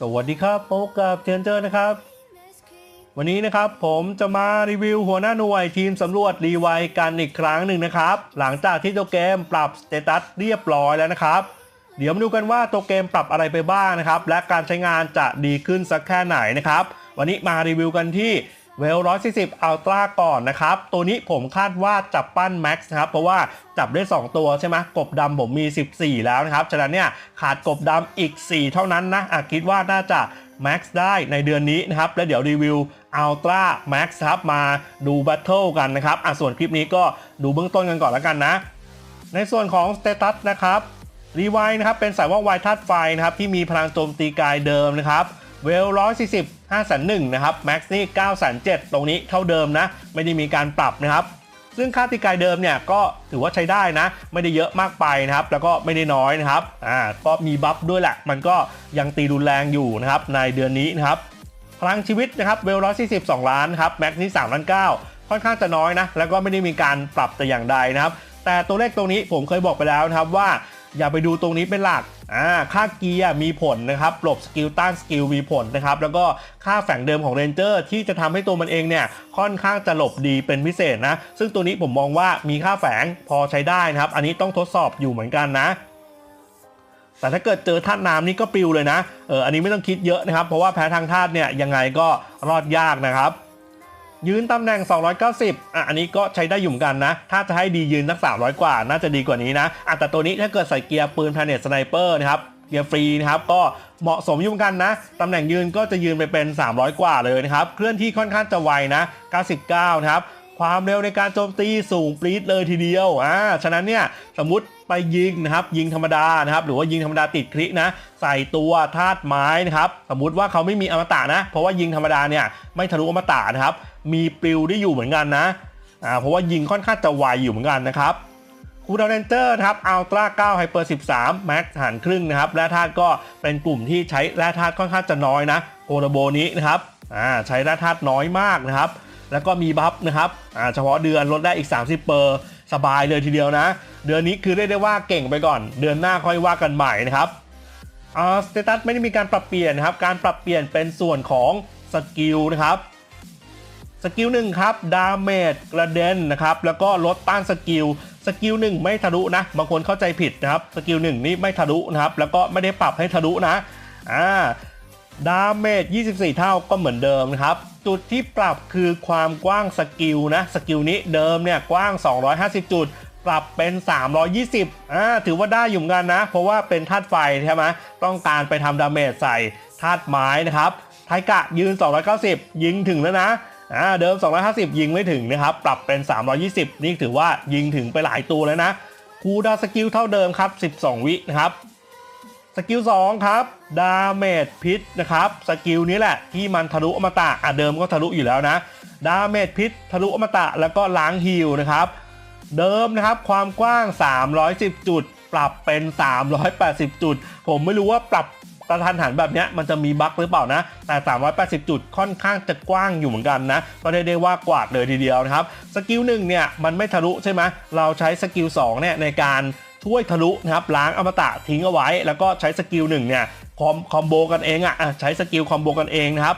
สวัสดีครับพบกับเทนเจอร์นะครับ วันนี้นะครับผมจะมารีวิวหัวหน้าหน่วยทีมสำรวจรีไวกันอีกครั้งหนึ่งนะครับ หลังจากที่ตัวเกมปรับสเตตัสเรียบร้อยแล้วนะครับ เดี๋ยวมาดูกันว่าตัวเกมปรับอะไรไปบ้างนะครับ และการใช้งานจะดีขึ้นสักแค่ไหนนะครับ วันนี้มารีวิวกันที่ เวล140 Ultra ก่อนนะครับ ตัวนี้ผมคาดว่าจับปั้น Max นะครับ เพราะว่าจับได้ 2 ตัวใช่ไหมกบดำผมมี 14 แล้วนะครับ ฉะนั้นเนี่ยขาดกบดำอีก 4 เท่านั้นนะอะคิดว่าน่าจะ Max ได้ในเดือนนี้นะครับ แล้วเดี๋ยวรีวิว Ultra Max ครับมาดูแบทเทิลกันนะครับอะส่วนคลิปนี้ก็ดูเบื้องต้นกันก่อนแล้วกันนะ ในส่วนของ Status นะครับรีไวนะครับเป็นสายว่องไวธาตุไฟนะครับที่มีพลังโจมตีกายเดิมนะครับเวล140 5 0 0นะครับแม็กซ์นี่9 0 0ตรงนี้เท่าเดิมนะ ไม่ได้มีการปรับนะครับซึ่งค่าตีกายเดิมเนี่ยก็ถือว่าใช้ได้นะ ไม่ได้เยอะมากไปนะครับ แล้วก็ไม่ได้น้อยนะครับอ่าก็มีบัฟด้วยแหละมันก็ยังตีรุนแรงอยู่นะครับในเดือนนี้นะครับพลังชีวิตนะครับเวล142ล้านครับแม็กซ์นี่3ล้าน9ค่อนข้างจะน้อยนะ แล้วก็ไม่ได้มีการปรับแต่อย่างใดนะครับ แต่ตัวเลขตรงนี้ผมเคยบอกไปแล้วนะครับว่า อย่าไปดูตรงนี้เป็นหลักอ่าค่าเกียร์มีผลนะครับหลบสกิลต้านสกิลมีผลนะครับแล้วก็ค่าแฝงเดิมของเรนเจอร์ที่จะทำให้ตัวมันเองเนี่ยค่อนข้างจะหลบดีเป็นพิเศษนะ ซึ่งตัวนี้ผมมองว่ามีค่าแฝงพอใช้ได้นะครับ อันนี้ต้องทดสอบอยู่เหมือนกันนะแต่ถ้าเกิดเจอธาตุน้ำนี่ก็ปลิวเลยนะ เออ อันนี้ไม่ต้องคิดเยอะนะครับ เพราะว่าแพ้ทางธาตุเนี่ยยังไงก็รอดยากนะครับ ยืนตำแหน่ง 290 อะ อันนี้ก็ใช้ได้อยู่มกันนะ ถ้าจะให้ดียืนสัก 300 กว่า น่าจะดีกว่านี้นะอะแต่ตัวนี้ถ้าเกิดใส่เกียร์ปืน Planet Sniper นะครับ เกียร์ฟรีนะครับ ก็เหมาะสมอยู่เหมือนกันนะ ตำแหน่งยืนก็จะยืนไปเป็น 300 กว่าเลยนะครับ เคลื่อนที่ค่อนข้างจะไวนะ 99 นะครับ ความเร็วในการโจมตีสูงปรี๊ดเลยทีเดียวอ่าฉะนั้นเนี่ยสมมติไปยิงนะครับยิงธรรมดานะครับหรือว่ายิงธรรมดาติดคลิกนะใส่ตัวธาตุไม้นะครับสมมุติว่าเขาไม่มีอมตะนะ เพราะว่ายิงธรรมดาเนี่ยไม่ทะลุอมตะนะครับมีปลิวได้อยู่เหมือนกันนะอ่าเพราะว่ายิงค่อนข้างจะไวอยู่เหมือนกันนะครับคูดาวเรนเจอร์นะครับอัลตร้า9ไฮเปอร์13 แม็กหารครึ่งนะครับแร่ธาตุก็เป็นกลุ่มที่ใช้แร่ธาตุค่อนข้างจะน้อยนะโอโรโบนี้นะครับอ่าใช้แร่ธาตุน้อยมากนะครับ แล้วก็มีบัฟนะครับเฉพาะเดือนลดได้อีก 30 เปอร์สบายเลยทีเดียวนะ เดือนนี้คือเรียกได้ว่าเก่งไปก่อน เดือนหน้าค่อยว่ากันใหม่นะครับอ่าสเตตัสไม่ได้มีการปรับเปลี่ยนนะครับ การปรับเปลี่ยนเป็นส่วนของสกิลนะครับสกิลหนึ่งครับดาเมจกระเด็นนะครับแล้วก็ลดต้านสกิลสกิลหนึ่งไม่ทะลุนะบางคนเข้าใจผิดนะครับสกิลหนึ่งนี่ไม่ทะลุนะครับแล้วก็ไม่ได้ปรับให้ทะลุนะอ่าดาเมจ24 เท่าก็เหมือนเดิมนะครับ จุดที่ปรับคือความกว้างสกิลนะสกิลนี้เดิมเนี่ยกว้าง 250 จุด ปรับเป็น 320อ่าถือว่าได้อยู่เหมือนกันนะ เพราะว่าเป็นธาตุไฟใช่ไหมต้องการไปทำดาเมจใส่ธาตุไม้นะครับไทกะยืน 290 ยิงถึงแล้วนะอ่าเดิม 250 ยิงไม่ถึงนะครับ ปรับเป็น 320 นี่ถือว่ายิงถึงไปหลายตัวแล้วนะคูลด์สกิลเท่าเดิมครับ 12 วินะครับ สกิล2ครับดาเมจพิษนะครับสกิลนี้แหละที่มันทะลุอมตะอะเดิมก็ทะลุอยู่แล้วนะดาเมจพิษทะลุอมตะแล้วก็ล้างฮิลนะครับเดิมนะครับความกว้าง 310 จุด ปรับเป็น 380 จุด ผมไม่รู้ว่าปรับกระทันหันแบบนี้มันจะมีบั๊กหรือเปล่านะ แต่ 380 จุดค่อนข้างจะกว้างอยู่เหมือนกันนะ ก็ได้ได้ว่ากวาดเลยทีเดียวนะครับ สกิลหนึ่งเนี่ยมันไม่ทะลุใช่ไหม เราใช้สกิล2เนี่ยในการ ช่วยทะลุนะครับล้างอมตะทิ้งเอาไว้ แล้วก็ใช้สกิลหนึ่งเนี่ยคอมคอมโบกันเองอะ่ะใช้สกิลคอมโบกันเองนะครับ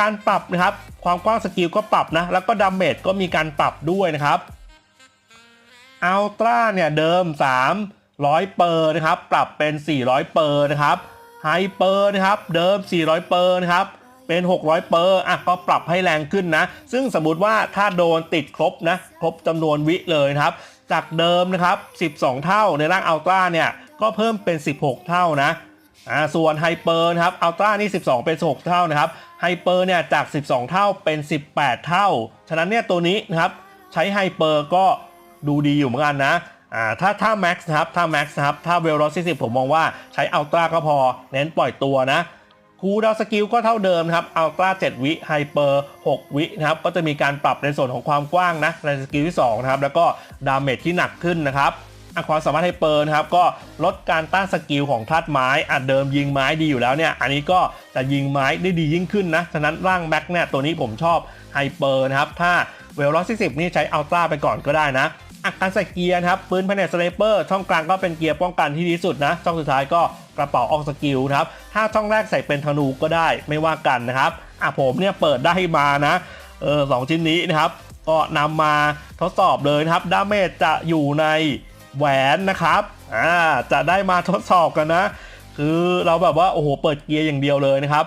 การปรับนะครับความกว้างสกิลก็ปรับนะแล้วก็ดาเมจก็มีการปรับด้วยนะครับอัลตร้าเนี่ยเดิม 300 เปอร์นะครับปรับเป็น 400 เปอร์นะครับไฮเปอร์นะครับเดิม 400 เปอร์นะครับเป็น 600 เปอร์อะก็ปรับให้แรงขึ้นนะ ซึ่งสมมติว่าถ้าโดนติดครบนะครบจำนวนวิเลยนะครับ จากเดิมนะครับ 12 เท่าในร่างอัลตร้าเนี่ยก็เพิ่มเป็น 16 เท่านะอ่าส่วนไฮเปอร์นะครับอัลตร้านี่ 12 เป็น 6 เท่านะครับไฮเปอร์เนี่ยจาก 12 เท่าเป็น 18 เท่า ฉะนั้นเนี่ยตัวนี้นะครับใช้ไฮเปอร์ก็ดูดีอยู่เหมือนกันนะอ่าถ้าถ้าแม็กซ์นะครับถ้าแม็กซ์นะครับถ้าเวล o ซิสิผมมองว่าใช้อัลตร้าก็พอเน้นปล่อยตัวนะ คูดาวสกิลก็เท่าเดิมครับอัลตร้า7วิไฮเปอร์6วินะครับก็จะมีการปรับในส่วนของความกว้างนะในสกิลที่2นะครับแล้วก็ดาเมจที่หนักขึ้นนะครับอะความสามารถไฮเปอร์นะครับก็ลดการต้านสกิลของธาตุไม้อะเดิมยิงไม้ดีอยู่แล้วเนี่ยอันนี้ก็จะยิงไม้ได้ดียิ่งขึ้นนะฉะนั้นร่างแม็กเนี่ยตัวนี้ผมชอบไฮเปอร์นะครับถ้าเวลล็อกสิบนี่ใช้อัลตร้าไปก่อนก็ได้นะอะการใส่เกียร์นะครับปืนแผนกสไนเปอร์ช่องกลางก็เป็นเกียร์ป้องกันที่ดีสุดนะช่องสุดท้ายก็ กระเป๋าออกสกิลนะครับถ้าช่องแรกใส่เป็นธนูก็ได้ไม่ว่ากันนะครับอะผมเนี่ยเปิดได้มานะเออสองชิ้นนี้นะครับก็นำมาทดสอบเลยนะครับดาเมจจะอยู่ในแหวนนะครับอ่าจะได้มาทดสอบกันนะ คือเราแบบว่าโอ้โหเปิดเกียร์อย่างเดียวเลยนะครับ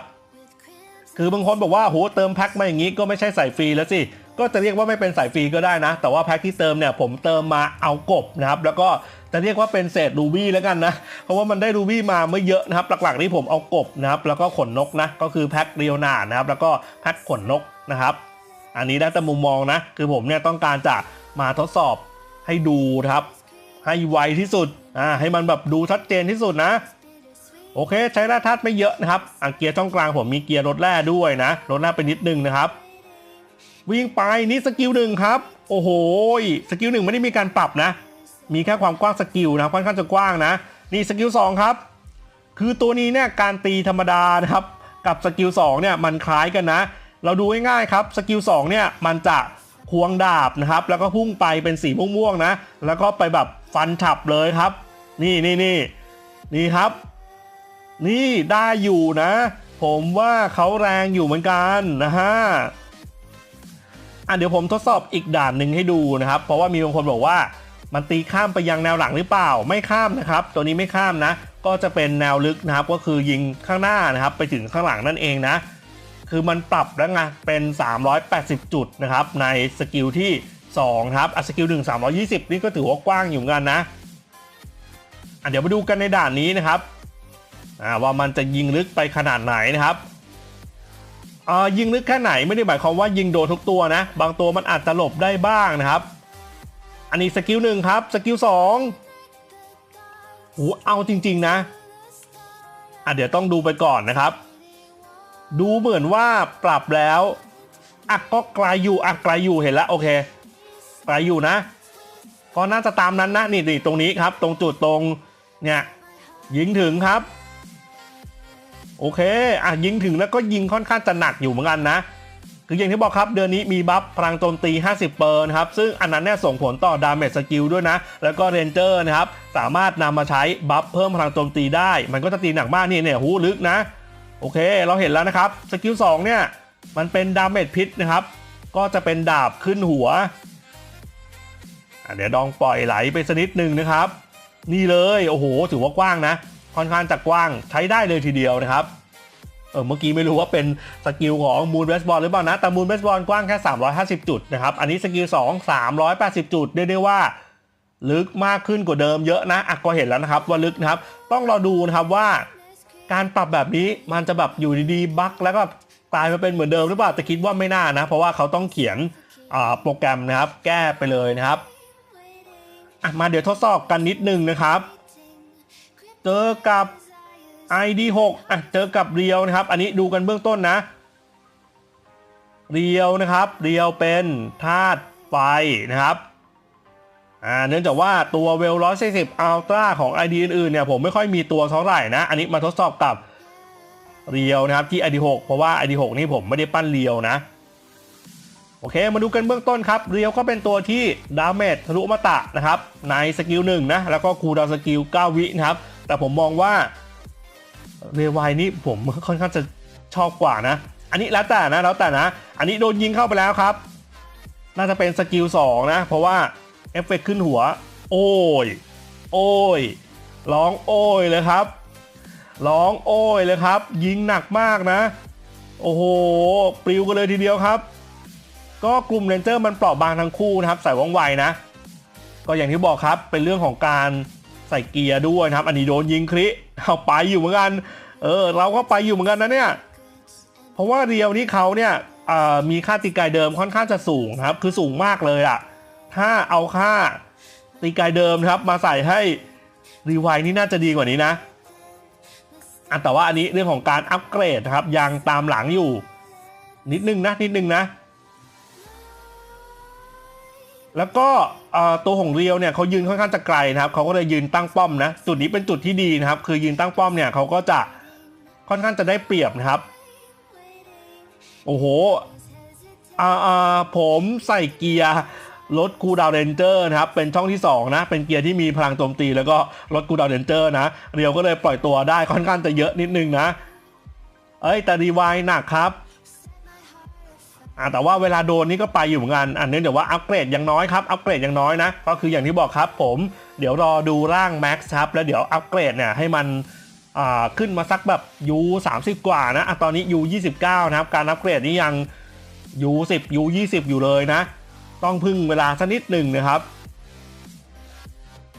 คือบางคนบอกว่าโหเติมแพ็คมาอย่างนี้ก็ไม่ใช่สายฟรีแล้วสิก็จะเรียกว่าไม่เป็นสายฟรีก็ได้นะ แต่ว่าแพ็คที่เติมเนี่ยผมเติมมาเอากบนะครับ แล้วก็จะเรียกว่าเป็นเศษรูบี้แล้วกันนะ เพราะว่ามันได้รูบี้มาไม่เยอะนะครับ หลักๆที่ผมเอากบนะครับ แล้วก็ขนนกนะ ก็คือแพ็คเรียวนานะครับ แล้วก็แพ็คขนนกนะครับ อันนี้ได้แต่มุมมองนะ คือผมเนี่ยต้องการจะมาทดสอบให้ดูนะครับ ให้ไวที่สุด อ่า ให้มันแบบดูชัดเจนที่สุดนะ โอเค ใช้แร่ธาตุไม่เยอะนะครับอะเกียร์ช่องกลางผมมีเกียร์รถแร่ด้วยนะรถแร่ไปนิดนึงนะครับ วิ่งไปนี่สกิลหนึ่งครับ โอ้โหสกิลหนึ่งไม่ได้มีการปรับนะ มีแค่ความกว้างสกิลนะค่อนข้างจะกว้างนะ นี่สกิลสองครับ คือตัวนี้เนี่ยการตีธรรมดานะครับกับสกิล2เนี่ยมันคล้ายกันนะ เราดูง่ายๆครับสกิล2เนี่ยมันจะควงดาบนะครับ แล้วก็พุ่งไปเป็นสีม่วงๆนะ แล้วก็ไปแบบฟันฉับเลยครับ นี่นี่นี่นี่ครับ นี่ได้อยู่นะ ผมว่าเขาแรงอยู่เหมือนกันนะฮะอะเดี๋ยวผมทดสอบอีกด่านหนึ่งให้ดูนะครับ เพราะว่ามีบางคนบอกว่ามันตีข้ามไปยังแนวหลังหรือเปล่าไม่ข้ามนะครับ ตัวนี้ไม่ข้ามนะ ก็จะเป็นแนวลึกนะครับ ก็คือยิงข้างหน้านะครับ ไปถึงข้างหลังนั่นเองนะ คือมันปรับแล้วไงเป็น 380 จุดนะครับ ในสกิลที่ 2 ครับอะสกิล1 320 นี่ก็ถือว่ากว้างอยู่เหมือนกันนะอะเดี๋ยวมาดูกันในด่านนี้นะครับ ว่ามันจะยิงลึกไปขนาดไหนนะครับอายิงลึกแค่ไหนไม่ได้หมายความว่ายิงโดนทุกตัวนะ บางตัวมันอาจจะหลบได้บ้างนะครับ อันนี้สกิลหนึ่งครับสกิลสองโหเอาจริง ๆนะอะเดี๋ยวต้องดูไปก่อนนะครับ ดูเหมือนว่าปรับแล้วอะก็ไกลอยู่อะไกลอยู่เห็นแล้วโอเคไกลอยู่นะ ก็น่าจะตามนั้นนะนี่นี่ตรงนี้ครับ ตรงจุดตรงเนี่ยยิงถึงครับ โอเค อะยิงถึงแล้วก็ยิงค่อนข้างจะหนักอยู่เหมือนกันนะ คืออย่างที่บอกครับเดือนนี้มีบัฟพลังโจมตี 50 เปอร์นะครับ ซึ่งอันนั้นเนี่ยส่งผลต่อดาเมจสกิลด้วยนะ แล้วก็เรนเจอร์นะครับ สามารถนำมาใช้บัฟเพิ่มพลังโจมตีได้ มันก็จะตีหนักมากนี่เนี่ยหูลึกนะ โอเค เราเห็นแล้วนะครับ สกิล2เนี่ย มันเป็นดาเมจพิษนะครับ ก็จะเป็นดาบขึ้นหัว เดี๋ยวดองปล่อยไหลไปสักนิดหนึ่งนะครับ นี่เลย โอ้โห ถือว่ากว้างนะ ค่อนข้างจะกว้างใช้ได้เลยทีเดียวนะครับเออเมื่อกี้ไม่รู้ว่าเป็นสกิลของมูนเบสบอลหรือเปล่านะ แต่มูนเบสบอลกว้างแค่ 350 จุดนะครับ อันนี้สกิล2 380 จุดเรียกได้ว่า ลึกมากขึ้นกว่าเดิมเยอะนะอะก็เห็นแล้วนะครับว่าลึกนะครับ ต้องรอดูนะครับว่า การปรับแบบนี้มันจะแบบอยู่ดีๆบั๊กแล้วก็กลายมาเป็นเหมือนเดิมหรือเปล่าแต่คิดว่าไม่น่านะ เพราะว่าเขาต้องเขียนโปรแกรมนะครับ แก้ไปเลยนะครับอะมาเดี๋ยวทดสอบกันนิดนึงนะครับ เจอกับ ID6 อะเจอกับเรียวนะครับ อันนี้ดูกันเบื้องต้นนะ เรียวนะครับ เรียวเป็นธาตุไฟนะครับอ่าเนื่องจากว่าตัวเวล140อัลตร้าของ ID อื่นๆเนี่ยผมไม่ค่อยมีตัวเท่าไหร่นะ อันนี้มาทดสอบกับเรียวนะครับที่ ID6 เพราะว่า ID6 นี่ผมไม่ได้ปั้นเรียวนะ โอเคมาดูกันเบื้องต้นครับ เรียวก็เป็นตัวที่ดาเมจทะลุมาตะนะครับในสกิลหนึ่งนะแล้วก็คูดาวสกิล 9 วินะครับ แต่ผมมองว่าเรวายนี่ผมค่อนข้างจะชอบกว่านะ อันนี้แล้วแต่นะแล้วแต่นะ อันนี้โดนยิงเข้าไปแล้วครับ น่าจะเป็นสกิล2นะ เพราะว่าเอฟเฟกต์ขึ้นหัว โอ้ย โอ้ย ร้องโอ้ยเลยครับ ร้องโอ้ยเลยครับ ยิงหนักมากนะ โอ้โห ปลิวกันเลยทีเดียวครับ ก็กลุ่มเรนเจอร์มันเปราะบางทั้งคู่นะครับ ใส่ว่องไวนะ ก็อย่างที่บอกครับ เป็นเรื่องของการ ส่เกียร์ด้วยนะครับ อันนี้โดนยิงคริเอาไปอยู่เหมือนกัน เออ เราก็ไปอยู่เหมือนกันนะเนี่ย เพราะว่าเรียวนี่เขาเนี่ยมีค่าตีกายเดิมค่อนข้างจะสูงนะครับ คือสูงมากเลยอะถ้าเอาค่าตีกายเดิมครับ มาใส่ให้รีไวนี่น่าจะดีกว่านี้นะแต่ว่าอันนี้เรื่องของการอัปเกรดครับยังตามหลังอยู่ นิดนึงนะนิดนึงนะ แล้วก็ตัวของเรียวเนี่ยเขายืนค่อนข้างจะไกลนะครับเขาก็เลยยืนตั้งป้อมนะจุดนี้เป็นจุดที่ดีนะครับ คือยืนตั้งป้อมเนี่ยเขาก็จะค่อนข้างจะได้เปรียบนะครับ โอ้โหอ่าอาผมใส่เกียร์ลดคูดาวเรนเจอร์นะครับเป็นช่องที่2นะเป็นเกียร์ที่มีพลังโจมตีแล้วก็ลดคูดาวเรนเจอร์นะเรียวก็เลยปล่อยตัวได้ค่อนข้างจะเยอะนิดนึงนะ เอ้ยแต่รีวน์หนักครับ อ่าแต่ว่าเวลาโดนนี่ก็ไปอยู่เหมือนกันอันนี้เดี๋ยวว่าอัปเกรดยังน้อยครับอัปเกรดยังน้อยนะก็คืออย่างที่บอกครับผมเดี๋ยวรอดูร่างแม็กซ์ครับแล้วเดี๋ยวอัปเกรดเนี่ยให้มันอ่าขึ้นมาสักแบบ U 30กว่านะอะตอนนี้ U 29นะครับการอัปเกรดนี่ยัง U 10 U 20อยู่เลยนะ ต้องพึ่งเวลาสักนิดหนึ่งนะครับ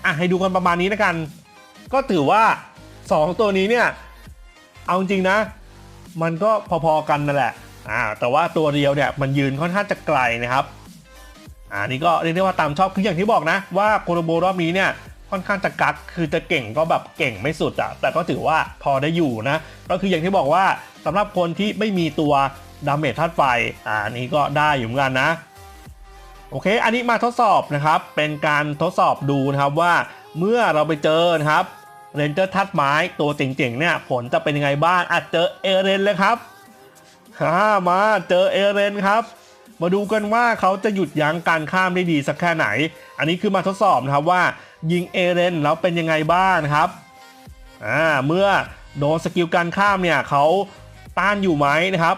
อะให้ดูกันประมาณนี้แล้วกัน ก็ถือว่า 2 ตัวนี้เนี่ยเอาจริงนะ มันก็พอๆกันนั่นแหละ อ่าแต่ว่าตัวเดียวเนี่ยมันยืนค่อนข้างจะไกลนะครับอ่านี่ก็เรียกได้ว่าตามชอบคืออย่างที่บอกนะ ว่าโคโรโบรอบนี้เนี่ยค่อนข้างจะกักคือจะเก่งก็แบบเก่งไม่สุดอะแต่ก็ถือว่าพอได้อยู่นะก็คืออย่างที่บอกว่าสำหรับคนที่ไม่มีตัวดาเมจธาตุไฟอ่านี่ก็ได้อยู่เหมือนกันนะโอเค อันนี้มาทดสอบนะครับ เป็นการทดสอบดูนะครับว่าเมื่อเราไปเจอนะครับเรนเจอร์ทัดไม้ตัวเจ๋งๆเนี่ยผลจะเป็นยังไงบ้างอาจเจอเอเรนเลยครับ ฮ่ามาเจอเอเรนครับ มาดูกันว่าเขาจะหยุดยั้งการข้ามได้ดีสักแค่ไหน อันนี้คือมาทดสอบนะครับว่า ยิงเอเรนแล้วเป็นยังไงบ้างครับอ่าเมื่อโดนสกิลการข้ามเนี่ยเขาต้านอยู่ไหมนะครับ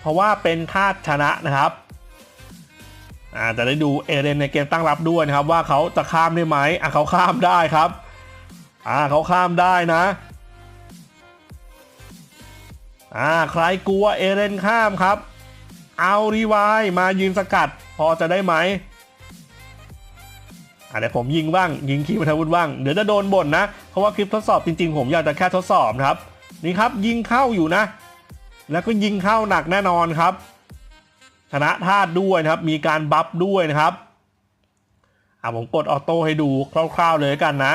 เพราะว่าเป็นธาตุชนะนะครับอ่าจะได้ดูเอเรนในเกมตั้งรับด้วยนะครับว่าเขาจะข้ามได้ไหมอะเขาข้ามได้ครับอ่าเขาข้ามได้นะ อ่าใครกลัวเอเรนข้ามครับ เอารีไวล์มายืนสกัด พอจะได้ไหมอ่าเดี๋ยวผมยิงบ้าง ยิงคีย์พัทวุฒิบ้าง เดี๋ยวจะโดนบ่นนะ เพราะว่าคลิปทดสอบจริง ๆ ผมอยากจะแค่ทดสอบครับ นี่ครับยิงเข้าอยู่นะ แล้วก็ยิงเข้าหนักแน่นอนครับ ชนะธาตุด้วยนะครับ มีการบัฟด้วยนะครับอ่าผมกดออโต้ให้ดูคร่าว ๆเลยกันนะ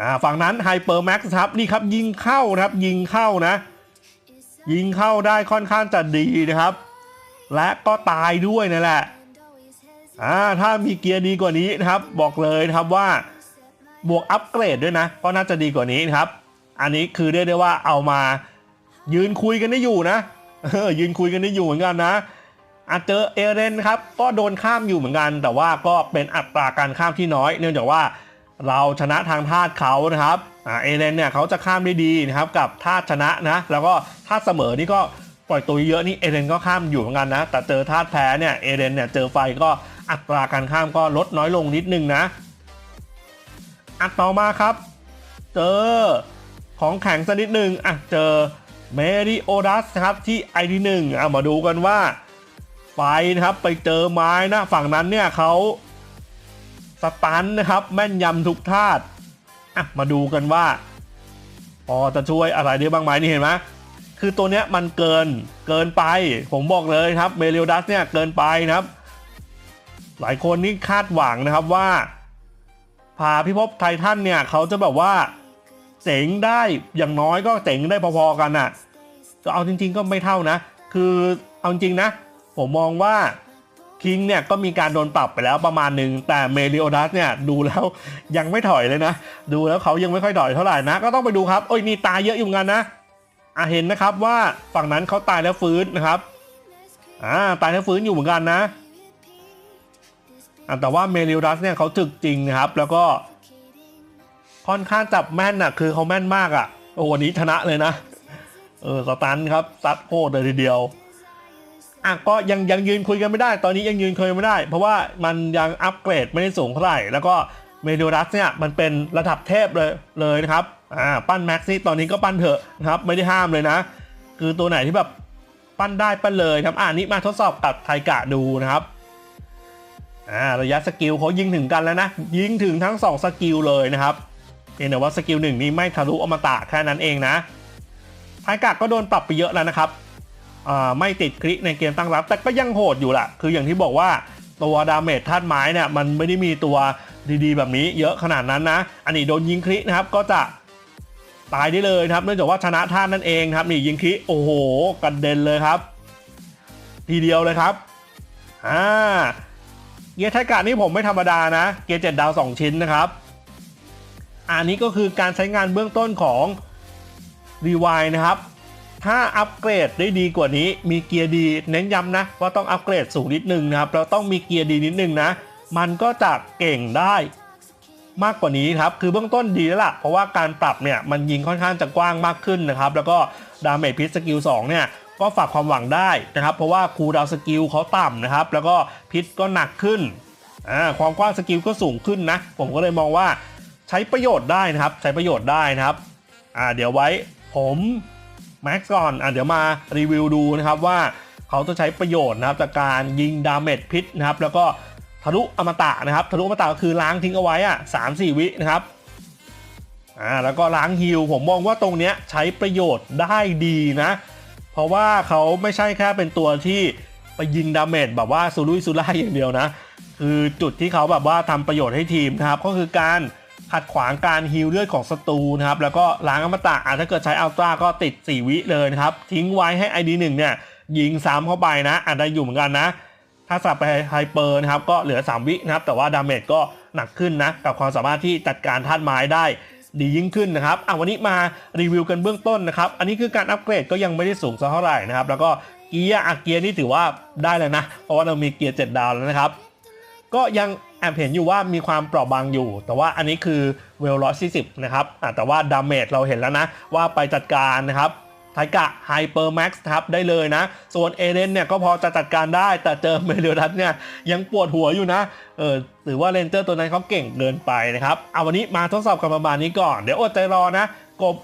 อ่าฝั่งนั้นไฮเปอร์แม็กซ์ครับนี่ครับยิงเข้านะครับยิงเข้านะ ยิงเข้าได้ค่อนข้างจะดีนะครับ และก็ตายด้วยนั่นแหละอ่าถ้ามีเกียร์ดีกว่านี้นะครับ บอกเลยนะครับว่าบวกอัปเกรดด้วยนะ ก็น่าจะดีกว่านี้นะครับ อันนี้คือเรียกได้ว่าเอามายืนคุยกันได้อยู่นะเออยืนคุยกันได้อยู่เหมือนกันนะอาจเจอเอเรนครับก็โดนข้ามอยู่เหมือนกัน แต่ว่าก็เป็นอัตราการข้ามที่น้อย เนื่องจากว่า เราชนะทางธาตุเขานะครับอ่าเอเรนเนี่ยเขาจะข้ามได้ดีนะครับกับธาตุชนะนะแล้วก็ธาตุเสมอนี่ก็ปล่อยตัวเยอะนี่เอเรนก็ข้ามอยู่เหมือนกันนะ แต่เจอธาตุแพ้เนี่ยเอเรนเนี่ยเจอไฟก็อัตราการข้ามก็ลดน้อยลงนิดนึงนะ อัดต่อมาครับ เจอของแข็งสักนิดหนึ่งอะเจอเมริโอดัสนะครับที่ ID 1อะมาดูกันว่าไฟนะครับไปเจอไม้นะฝั่งนั้นเนี่ยเขา สตันนะครับ แม่นยำทุกธาตุอะมาดูกันว่า พอจะช่วยอะไรได้บ้างไหมนี่เห็นไหมคือตัวเนี้ยมันเกินเกินไป ผมบอกเลยครับเมริโอดัสเนี่ยเกินไปนะครับ หลายคนนี่คาดหวังนะครับว่า พาพิภพไททันเนี่ยเขาจะแบบว่าเจ๋งได้อย่างน้อยก็เจ๋งได้พอๆกันน่ะจะเอาจริง ๆ ก็ไม่เท่านะ คือเอาจริงนะ ผมมองว่า คิงเนี่ยก็มีการโดนปรับไปแล้วประมาณหนึ่งแต่เมริโอดัสเนี่ยดูแล้วยังไม่ถอยเลยนะ ดูแล้วเขายังไม่ค่อยถอยเท่าไหร่นะ ก็ต้องไปดูครับโอ้ยนี่ตายเยอะอยู่เหมือนกันนะอะเห็นนะครับว่าฝั่งนั้นเขาตายแล้วฟื้นนะครับอ่าตายแล้วฟื้นอยู่เหมือนกันนะอะแต่ว่าเมลิวดัสเนี่ยเขาถึกจริงนะครับ แล้วก็ค่อนข้างจับแม่นอะ คือเขาแม่นมากอะโอ้วันนี้ชนะเลยนะเออสตันครับซัดโคตรเลยทีเดียว อะก็ยังยังยืนคุยกันไม่ได้ ตอนนี้ยังยืนคุยไม่ได้ เพราะว่ามันยังอัปเกรดไม่ได้สูงเท่าไหร่ แล้วก็เมลิวดัสเนี่ยมันเป็นระดับเทพเลยเลยนะครับอ่าปั้นแม็กซ์นี่ตอนนี้ก็ปั้นเถอะนะครับไม่ได้ห้ามเลยนะ คือตัวไหนที่แบบปั้นได้ปั้นเลยครับอ่านี้มาทดสอบกับไทกะดูนะครับอ่าระยะสกิลเขายิงถึงกันแล้วนะ ยิงถึงทั้ง 2 สกิลเลยนะครับเพียงแต่ว่าสกิลหนึ่งนี้ไม่ทะลุอมตะแค่นั้นเองนะไทกะก็โดนปรับไปเยอะแล้วนะครับ ไม่ติดคลิในเกมตั้งรับ แต่ก็ยังโหดอยู่แหละคืออย่างที่บอกว่าตัวดาเมจธาตุไม้เนี่ยมันไม่ได้มีตัวดีๆ แบบนี้เยอะขนาดนั้นนะ อันนี้โดนยิงคลินะครับก็จะตายได้เลยครับเนื่องจากว่าชนะท่านนั่นเองครับนี่ยิงคลิโอ้โหกระเด็นเลยครับ ทีเดียวเลยครับอ่าเกียร์ไทกะนี่ผมไม่ธรรมดานะ เกียร์เจ็ดดาว 2 ชิ้นนะครับ อันนี้ก็คือการใช้งานเบื้องต้นของรีวายนะครับ ถ้าอัปเกรดได้ดีกว่านี้ มีเกียร์ดีเน้นย้ำนะว่าต้องอัปเกรดสูงนิดนึงนะครับแล้วต้องมีเกียร์ดีนิดนึงนะ มันก็จะเก่งได้มากกว่านี้ครับ คือเบื้องต้นดีแล้วล่ะ เพราะว่าการปรับเนี่ย มันยิงค่อนข้างจะกว้างมากขึ้นนะครับ แล้วก็ดาเมจพิษสกิล2เนี่ย ก็ฝากความหวังได้นะครับ เพราะว่าคูดาวสกิลเขาต่ำนะครับ แล้วก็พิษก็หนักขึ้น อ่า ความกว้างสกิลก็สูงขึ้นนะ ผมก็เลยมองว่าใช้ประโยชน์ได้นะครับ ใช้ประโยชน์ได้นะครับ อ่า เดี๋ยวไว้ผม แม็กซ์ก่อนอ่าเดี๋ยวมารีวิวดูนะครับว่าเขาจะใช้ประโยชน์นะครับจากการยิงดาเมจพิษนะครับแล้วก็ทะลุอมตะนะครับทะลุอมตะก็คือล้างทิ้งเอาไว้อะสามสี่วินะครับอ่าแล้วก็ล้างฮิลผมมองว่าตรงเนี้ยใช้ประโยชน์ได้ดีนะ เพราะว่าเขาไม่ใช่แค่เป็นตัวที่ไปยิงดาเมจแบบว่าซูรุยซูร่ายอย่างเดียวนะ คือจุดที่เขาแบบว่าทำประโยชน์ให้ทีมนะครับ ก็คือการ ขัดขวางการฮิลเลือดของศัตรูนะครับแล้วก็ล้างอมตะอะถ้าเกิดใช้อัลตร้าก็ติด 4 วิเลยนะครับทิ้งไว้ให้ ID1 เนี่ยยิงซ้ำเข้าไปนะอาจจะอยู่เหมือนกันนะ ถ้าสับไปไฮเปอร์นะครับก็เหลือ 3 วินะครับแต่ว่าดาเมจก็หนักขึ้นนะกับความสามารถที่จัดการธาตุไม้ได้ดียิ่งขึ้นนะครับอะวันนี้มารีวิวกันเบื้องต้นนะครับ อันนี้คือการอัปเกรดก็ยังไม่ได้สูงสักเท่าไหร่นะครับ แล้วก็เกียร์อะเกียร์นี่ถือว่าได้เลยนะ เพราะว่าเรามีเกียร์ 7 ดาวแล้วนะครับ ก็ยัง แอบเห็นอยู่ว่ามีความเปราะบางอยู่ แต่ว่าอันนี้คือเวลร้อยสี่สิบนะครับแต่ว่าดาเมจเราเห็นแล้วนะ ว่าไปจัดการนะครับไทกะไฮเปอร์แม็กซ์ครับได้เลยนะ ส่วนเอเดนเนี่ยก็พอจะจัดการได้ แต่เจอเมเดรัสเนี่ยยังปวดหัวอยู่นะ เออหรือว่าเรนเจอร์ตัวนั้นเขาเก่งเกินไปนะครับ เอาวันนี้มาทดสอบกันประมาณนี้ก่อน เดี๋ยวอดใจรอนะ กบ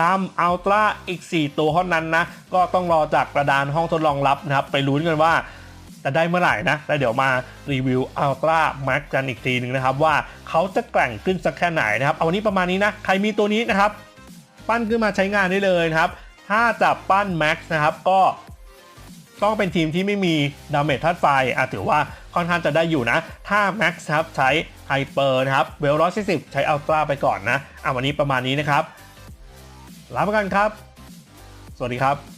ดำอัลตร้าอีก 4 ตัวเท่านั้นนะ ก็ต้องรอจากกระดานห้องทดลองลับนะครับ ไปลุ้นกันว่า จะได้เมื่อไหร่นะแล้วเดี๋ยวมารีวิว Ultra Max กันอีกทีหนึ่งนะครับ ว่าเขาจะแกร่งขึ้นสักแค่ไหนนะครับ เอาวันนี้ประมาณนี้นะ ใครมีตัวนี้นะครับ ปั้นขึ้นมาใช้งานได้เลยนะครับ ถ้าจะปั้น Max นะครับก็ต้องเป็นทีมที่ไม่มีดาเมจธาตุไฟอะถือว่าค่อนข้างจะได้อยู่นะ ถ้า Max ครับใช้ไฮเปอร์นะครับเวลร้อยสิบใช้ Ultra ไปก่อนนะอะวันนี้ประมาณนี้นะครับลาไปกันครับ สวัสดีครับ